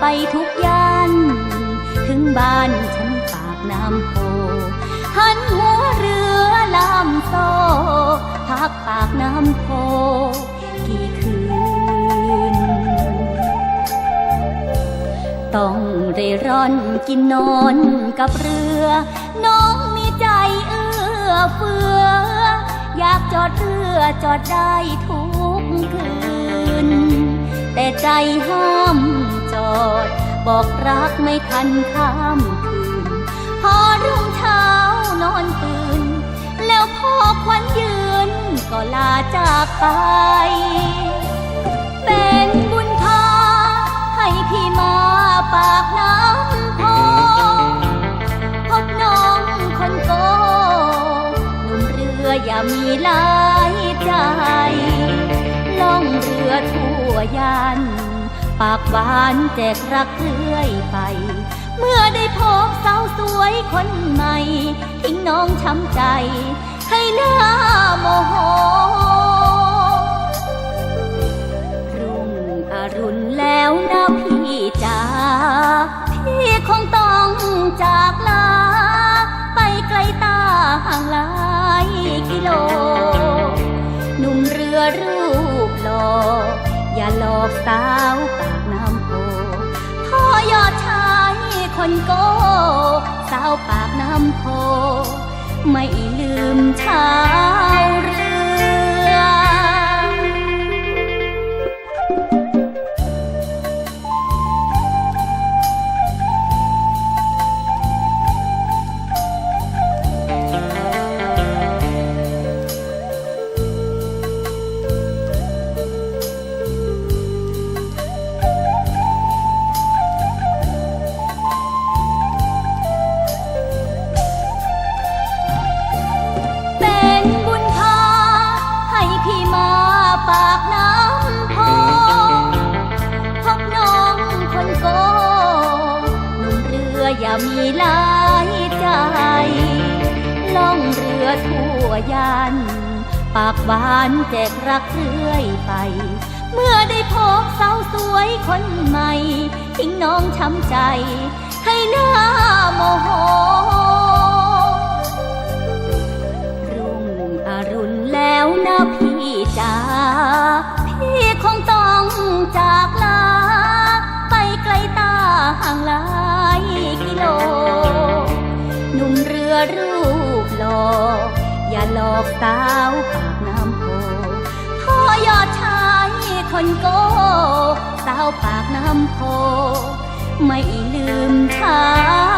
ไปทุกย่าน ถึงบ้านฉันปากน้ำโพหันหัวเรือลามโซพักปากน้ำโพกี่คืน ต้องเร่ร่อนกินนอนกับเรือ น้องมีใจเอื้อเฟื้ออยากจอดเรือจอดได้ทุกคืน แต่ใจห้าม บอกรักไม่ทันข้ามคืน พอรุ่งเช้านอนตื่น แล้วพ่อควันยืน ก็ลาจากไป เป็นบุญพาให้พี่มาปากน้ำโพพบน้องคนโกหนุ่มเรืออย่ามีหลายใจ ล่องเรือทั่วยาน ปากหวานแจกรักเรื่อยไป เมื่อได้พบสาวสวยคนใหม่ ทิ้งน้องช้ำใจ ให้หน้าโมโหรุ่งอรุณแล้วนะพี่จ๋าพี่คงต้องจากลา ไปไกลตาห่างหลายกิโล หนุ่มเรือรูปหล่อ อย่าหลอกสาวปากน้ำโพพ่อยอดชายคนโก สาวปากน้ำโพ ไม่ลืมชาวเรือ มีหลายใจ ล่องเรือทั่วยัน ปากหวานแจกรักเรื่อยไป เมื่อได้พบสาวสวยคนใหม่ ทิ้งน้องช้ำใจ ให้หน้าโมโห อกสาวปากน้ำโพพ่อยอดชายคนโก สาวปากน้ำโพ ไม่ลืมทาวเรือ